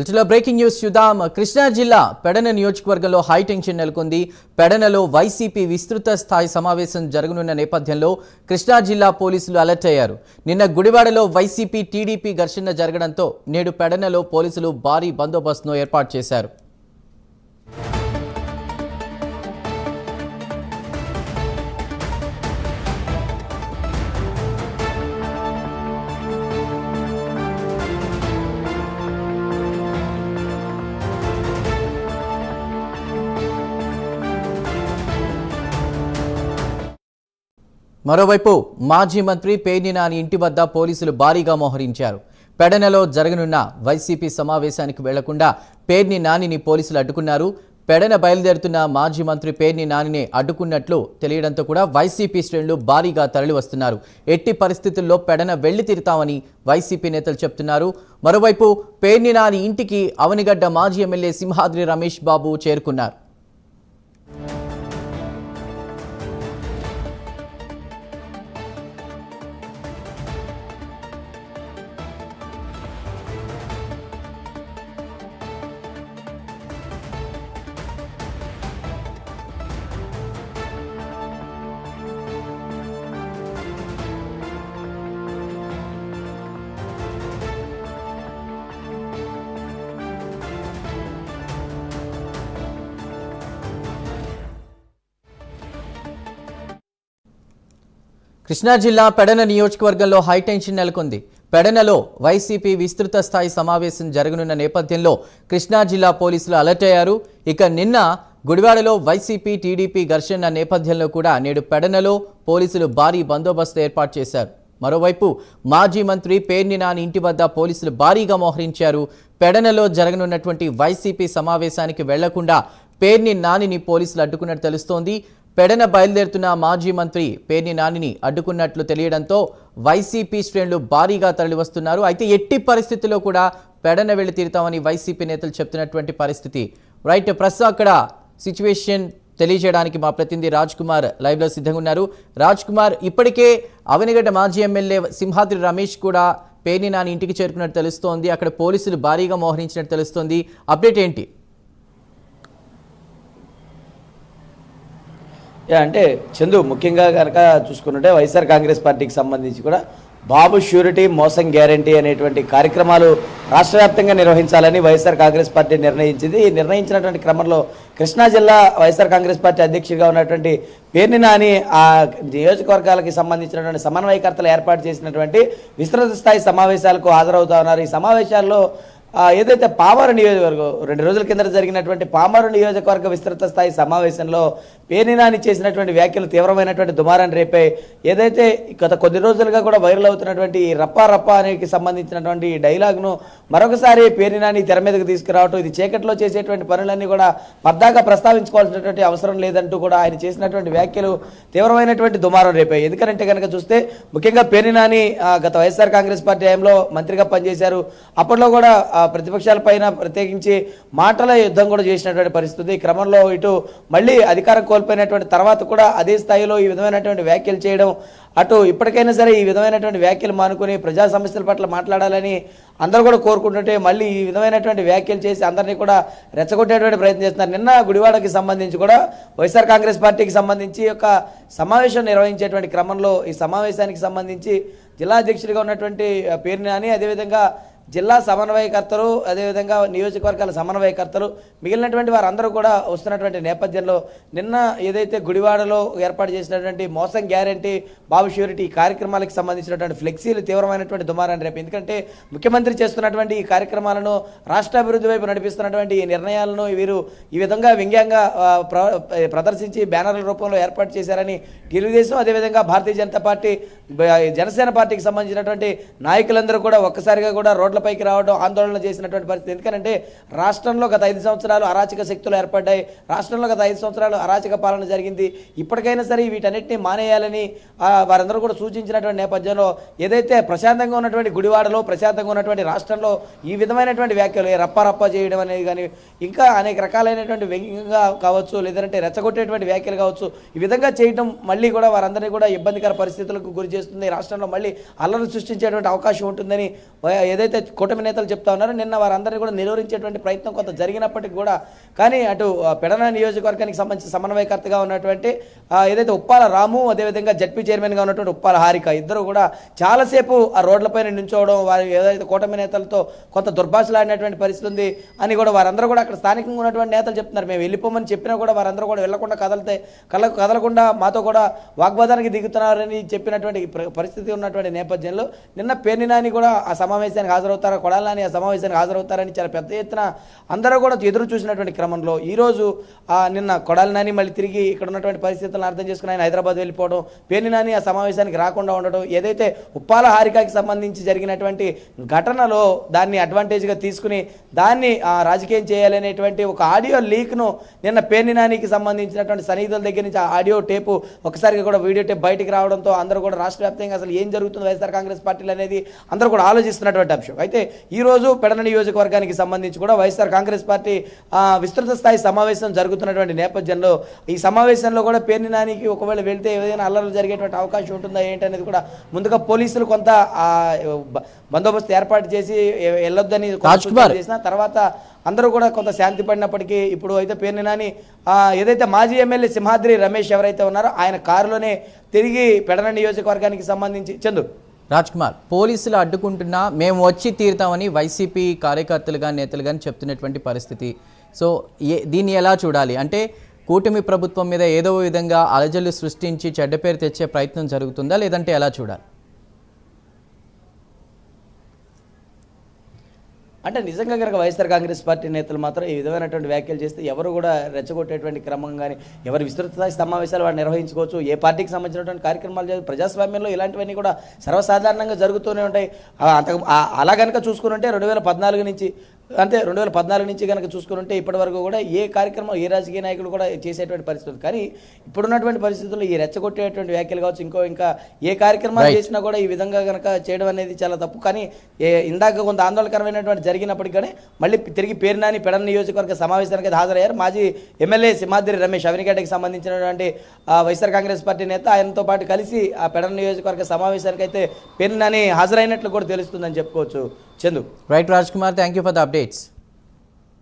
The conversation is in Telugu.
దిల్చిలో బ్రేకింగ్ న్యూస్ చూద్దాం కృష్ణా జిల్లా పెడన నియోజకవర్గంలో హైటెన్షన్ నెలకొంది పెడనలో వైసీపీ విస్తృత స్థాయి సమావేశం జరగనున్న నేపథ్యంలో కృష్ణా జిల్లా పోలీసులు అలర్ట్ అయ్యారు నిన్న గుడివాడలో వైసీపీ టీడీపీ ఘర్షణ జరగడంతో నేడు పెడనలో పోలీసులు భారీ బందోబస్తును ఏర్పాటు చేశారు మరోవైపు మాజీ మంత్రి పేర్నినాని ఇంటి వద్ద పోలీసులు భారీగా మోహరించారు పెడనలో జరగనున్న వైసీపీ సమావేశానికి వెళ్లకుండా పేర్ని నానిని పోలీసులు అడ్డుకున్నారు పెడన బయలుదేరుతున్న మాజీ మంత్రి పేర్ని నానిని అడ్డుకున్నట్లు తెలియడంతో కూడా వైసీపీ శ్రేణులు భారీగా తరలివస్తున్నారు ఎట్టి పరిస్థితుల్లో పెడన వెళ్లి తీరుతామని వైసీపీ నేతలు చెప్తున్నారు మరోవైపు పేర్ని నాని ఇంటికి అవనిగడ్డ మాజీ ఎమ్మెల్యే సింహాద్రి రమేష్ బాబు చేరుకున్నారు కృష్ణా జిల్లా పెడన నియోజకవర్గంలో హైటెన్షన్ నెలకొంది పెడనలో వైసీపీ విస్తృత స్థాయి సమావేశం జరగనున్న నేపథ్యంలో కృష్ణా జిల్లా పోలీసులు అలర్ట్ అయ్యారు ఇక నిన్న గుడివాడలో వైసీపీ టీడీపీ ఘర్షణ నేపథ్యంలో కూడా నేడు పెడనలో పోలీసులు భారీ బందోబస్తు ఏర్పాటు చేశారు మరోవైపు మాజీ మంత్రి పేర్ని నాని ఇంటి వద్ద పోలీసులు భారీగా మోహరించారు పెడనలో జరగనున్నటువంటి వైసీపీ సమావేశానికి వెళ్లకుండా పేర్ని నానిని పోలీసులు అడ్డుకున్నట్టు తెలుస్తోంది పెడన బయలుదేరుతున్న మాజీ మంత్రి పేర్ని నానిని అడ్డుకున్నట్లు తెలియడంతో వైసీపీ శ్రేణులు భారీగా తరలివస్తున్నారు అయితే ఎట్టి పరిస్థితుల్లో కూడా పెడన వెళ్ళి తీరుతామని వైసీపీ నేతలు చెప్తున్నటువంటి పరిస్థితి రైట్ ప్రస్తుతం అక్కడ సిచ్యువేషన్ తెలియజేయడానికి మా ప్రతినిధి రాజ్ కుమార్ లైవ్లో సిద్ధంగా ఉన్నారు రాజ్ కుమార్ ఇప్పటికే అవనిగడ్డ మాజీ ఎమ్మెల్యే సింహాద్రి రమేష్ కూడా పేర్ని నాని ఇంటికి చేరుకున్నట్టు తెలుస్తోంది అక్కడ పోలీసులు భారీగా మోహరించినట్టు తెలుస్తోంది అప్డేట్ ఏంటి అంటే చందు ముఖ్యంగా కనుక చూసుకుంటే వైఎస్ఆర్ కాంగ్రెస్ పార్టీకి సంబంధించి కూడా బాబు ష్యూరిటీ మోసం గ్యారంటీ అనేటువంటి కార్యక్రమాలు రాష్ట్ర వ్యాప్తంగా నిర్వహించాలని వైఎస్ఆర్ కాంగ్రెస్ పార్టీ నిర్ణయించింది ఈ నిర్ణయించినటువంటి క్రమంలో కృష్ణా జిల్లా వైఎస్ఆర్ కాంగ్రెస్ పార్టీ అధ్యక్షుడిగా ఉన్నటువంటి పేర్ని నాని ఆ నియోజకవర్గాలకి సంబంధించినటువంటి సమన్వయకర్తలు ఏర్పాటు చేసినటువంటి విస్తృత స్థాయి సమావేశాలకు హాజరవుతా ఉన్నారు ఈ సమావేశాల్లో ఏదైతే పామరు నియోజకవర్గం రెండు రోజుల కింద జరిగినటువంటి పామరు నియోజకవర్గ విస్తృత స్థాయి సమావేశంలో పేనినాని చేసినటువంటి వ్యాఖ్యలు తీవ్రమైనటువంటి దుమారాన్ని రేపే ఏదైతే గత కొద్ది రోజులుగా కూడా వైరల్ అవుతున్నటువంటి రప్పా రప్ప అనేకి సంబంధించినటువంటి డైలాగ్ను మరొకసారి పేనినాని తెర మీదకు తీసుకురావటం ఇది చీకట్లో చేసేటువంటి పనులన్నీ కూడా పద్దాకా ప్రస్తావించుకోవాల్సినటువంటి అవసరం లేదంటూ కూడా ఆయన చేసినటువంటి వ్యాఖ్యలు తీవ్రమైనటువంటి దుమారం రేపాయి ఎందుకంటే కనుక చూస్తే ముఖ్యంగా పేనినాని గత వైఎస్ఆర్ కాంగ్రెస్ పార్టీ టైంలో మంత్రిగా పనిచేశారు అప్పట్లో కూడా ప్రతిపక్షాల పైన ప్రత్యేకించి మాటల యుద్ధం కూడా చేసినటువంటి పరిస్థితి క్రమంలో ఇటు మళ్ళీ అధికారం కోల్పోయినటువంటి తర్వాత కూడా అదే స్థాయిలో ఈ విధమైనటువంటి వ్యాఖ్యలు చేయడం అటు ఇప్పటికైనా సరే ఈ విధమైనటువంటి వ్యాఖ్యలు మానుకుని ప్రజా సమస్యల పట్ల మాట్లాడాలని అందరూ కూడా కోరుకుంటుంటే మళ్ళీ ఈ విధమైనటువంటి వ్యాఖ్యలు చేసి అందరినీ కూడా రెచ్చగొట్టేటువంటి ప్రయత్నం చేస్తున్నారు నిన్న గుడివాడకి సంబంధించి కూడా వైఎస్ఆర్ కాంగ్రెస్ పార్టీకి సంబంధించి ఒక సమావేశం నిర్వహించేటువంటి క్రమంలో ఈ సమావేశానికి సంబంధించి జిల్లా అధ్యక్షుడిగా ఉన్నటువంటి పేరుని అని అదేవిధంగా జిల్లా సమన్వయకర్తలు అదేవిధంగా నియోజకవర్గాల సమన్వయకర్తలు మిగిలినటువంటి వారందరూ కూడా వస్తున్నటువంటి నేపథ్యంలో నిన్న ఏదైతే గుడివాడలో ఏర్పాటు చేసినటువంటి మోసం గ్యారంటీ బాబు ష్యూరిటీ ఈ కార్యక్రమాలకు సంబంధించినటువంటి ఫ్లెక్సీలు తీవ్రమైనటువంటి దుమారాన్ని రేపు ఎందుకంటే ముఖ్యమంత్రి చేస్తున్నటువంటి ఈ కార్యక్రమాలను రాష్ట్రాభివృద్ధి వైపు నడిపిస్తున్నటువంటి ఈ నిర్ణయాలను వీరు ఈ విధంగా వ్యంగ్యంగా ప్రదర్శించి బ్యానర్ల రూపంలో ఏర్పాటు చేశారని తెలుగుదేశం అదేవిధంగా భారతీయ జనతా పార్టీ జనసేన పార్టీకి సంబంధించినటువంటి నాయకులందరూ కూడా ఒక్కసారిగా కూడా రోడ్ల పైకి రావడం ఆందోళన చేసినటువంటి పరిస్థితి ఎందుకంటే రాష్ట్రంలో గత ఐదు సంవత్సరాలు అరాచక శక్తులు ఏర్పడ్డాయి రాష్ట్రంలో గత ఐదు సంవత్సరాలు అరాచక పాలన జరిగింది ఇప్పటికైనా సరే వీటన్నిటిని మానేయాలని వారందరూ కూడా సూచించినటువంటి నేపథ్యంలో ఏదైతే ప్రశాంతంగా ఉన్నటువంటి గుడివాడలో ప్రశాంతంగా ఉన్నటువంటి రాష్ట్రంలో ఈ విధమైనటువంటి వ్యాఖ్యలు రప్పారప్ప చేయడం అనేది కానీ ఇంకా అనేక రకాలైనటువంటి వ్యంగ్యంగా కావచ్చు లేదంటే రెచ్చగొట్టేటువంటి వ్యాఖ్యలు కావచ్చు ఈ విధంగా చేయడం మళ్ళీ కూడా వారందరినీ కూడా ఇబ్బందికర పరిస్థితులకు గురి చేస్తుంది రాష్ట్రంలో మళ్ళీ అల్లరి సృష్టించేటువంటి అవకాశం ఉంటుందని ఏదైతే కూటమి నేతలు చెప్తా ఉన్నారు నిన్న వారందరినీ కూడా నిరోధించేటువంటి ప్రయత్నం కొంత జరిగినప్పటికీ కూడా కానీ అటు పెడన నియోజకవర్గానికి సంబంధించి సమన్వయకర్తగా ఉన్నటువంటి ఏదైతే ఉప్పాల రాము అదేవిధంగా జడ్పీ చైర్మన్గా ఉన్నటువంటి ఉప్పాల హారిక ఇద్దరు కూడా చాలాసేపు ఆ రోడ్లపైన నించోవడం వారి ఏదైతే కూటమి నేతలతో కొంత దుర్భాషలాడినటువంటి పరిస్థితి ఉంది అని కూడా వారందరూ కూడా అక్కడ స్థానికంగా ఉన్నటువంటి నేతలు చెప్తున్నారు మేము వెళ్ళిపోమని చెప్పినా కూడా వారందరూ కూడా వెళ్లకుండా కదలితే కల కదలకుండా మాతో కూడా వాగ్వాదానికి దిగుతున్నారని చెప్పినటువంటి పరిస్థితి ఉన్నటువంటి నేపథ్యంలో నిన్న పేర్ని నాని కూడా ఆ సమావేశానికి హాజరవుతారు హాజరవుతారా కొడాలని ఆ సమావేశానికి హాజరవుతారని చాలా పెద్ద ఎత్తున అందరూ కూడా ఎదురు చూసినటువంటి క్రమంలో ఈరోజు నిన్న కొడాలి నాని మళ్ళీ తిరిగి ఇక్కడ ఉన్నటువంటి పరిస్థితులను అర్థం చేసుకుని ఆయన హైదరాబాద్ వెళ్ళిపోవడం పేర్ని నాని ఆ సమావేశానికి రాకుండా ఉండడం ఏదైతే ఉప్పాల హారికకి సంబంధించి జరిగినటువంటి ఘటనలో దాన్ని అడ్వాంటేజ్గా తీసుకుని దాన్ని రాజకీయం చేయాలనేటువంటి ఒక ఆడియో లీక్ను నిన్న పేర్ని నానికి సంబంధించినటువంటి సన్నిహితుల దగ్గర నుంచి ఆ ఆడియో టేపు ఒకసారిగా కూడా వీడియో టేప్ బయటికి రావడంతో అందరూ కూడా రాష్ట్ర అసలు ఏం జరుగుతుంది వైఎస్ఆర్ కాంగ్రెస్ పార్టీలు అనేది అందరూ కూడా ఆలోచిస్తున్నటువంటి అంశం అయితే ఈరోజు పెడన నియోజకవర్గానికి సంబంధించి కూడా వైఎస్ఆర్ కాంగ్రెస్ పార్టీ విస్తృత స్థాయి సమావేశం జరుగుతున్నటువంటి నేపథ్యంలో ఈ సమావేశంలో కూడా పేర్ని నానికి ఒకవేళ వెళ్తే ఏదైనా అల్లర్లు జరిగేటువంటి అవకాశం ఉంటుందా ఏంటనేది కూడా ముందుగా పోలీసులు కొంత బందోబస్తు ఏర్పాటు చేసి వెళ్ళొద్దని చేసిన తర్వాత అందరూ కూడా కొంత శాంతి పడినప్పటికీ ఇప్పుడు అయితే పేర్ని నాని ఏదైతే మాజీ ఎమ్మెల్యే సింహాద్రి రమేష్ ఎవరైతే ఉన్నారో ఆయన కారులోనే తిరిగి పెడన నియోజకవర్గానికి సంబంధించి చందు రాజ్ కుమార్ పోలీసులు అడ్డుకుంటున్నా మేము వచ్చి తీరుతామని వైసీపీ కార్యకర్తలు కానీ నేతలు కానీ చెప్తున్నటువంటి పరిస్థితి సో దీన్ని ఎలా చూడాలి అంటే కూటమి ప్రభుత్వం మీద ఏదో విధంగా అలజలు సృష్టించి చెడ్డ పేరు తెచ్చే ప్రయత్నం జరుగుతుందా లేదంటే ఎలా చూడాలి అంటే నిజంగా కనుక వైఎస్ఆర్ కాంగ్రెస్ పార్టీ నేతలు మాత్రం ఈ విధమైనటువంటి వ్యాఖ్యలు చేస్తే ఎవరు కూడా రెచ్చగొట్టేటువంటి క్రమం కానీ ఎవరు విస్తృత సమావేశాలు వారు నిర్వహించుకోవచ్చు ఏ పార్టీకి సంబంధించినటువంటి కార్యక్రమాలు ప్రజాస్వామ్యంలో ఇలాంటివన్నీ కూడా సర్వసాధారణంగా జరుగుతూనే ఉంటాయి అంత అలా కనుక చూసుకుంటే రెండు వేల పద్నాలుగు నుంచి అంటే రెండు వేల పద్నాలుగు నుంచి కనుక చూసుకుంటే ఇప్పటివరకు కూడా ఏ కార్యక్రమం ఏ రాజకీయ నాయకులు కూడా చేసేటువంటి పరిస్థితులు కానీ ఇప్పుడున్నటువంటి పరిస్థితుల్లో ఈ రెచ్చగొట్టేటువంటి వ్యాఖ్యలు కావచ్చు ఇంకో ఇంకా ఏ కార్యక్రమాలు చేసినా కూడా ఈ విధంగా కనుక చేయడం అనేది చాలా తప్పు కానీ ఇందాక కొంత ఆందోళనకరమైనటువంటి జరిగినప్పటికీ కానీ మళ్ళీ తిరిగి పేరునాని పెడన్ నియోజకవర్గ సమావేశానికి హాజరయ్యారు మాజీ ఎమ్మెల్యే సిమాద్రి రమేష్ అవినిగడ్డకి సంబంధించినటువంటి వైఎస్ఆర్ కాంగ్రెస్ పార్టీ నేత ఆయనతో పాటు కలిసి ఆ పెడన నియోజకవర్గ సమావేశానికి అయితే పేరునాని హాజరైనట్లు కూడా తెలుస్తుందని చెప్పుకోవచ్చు Chandu. Right, Rajkumar, thank you for the updates.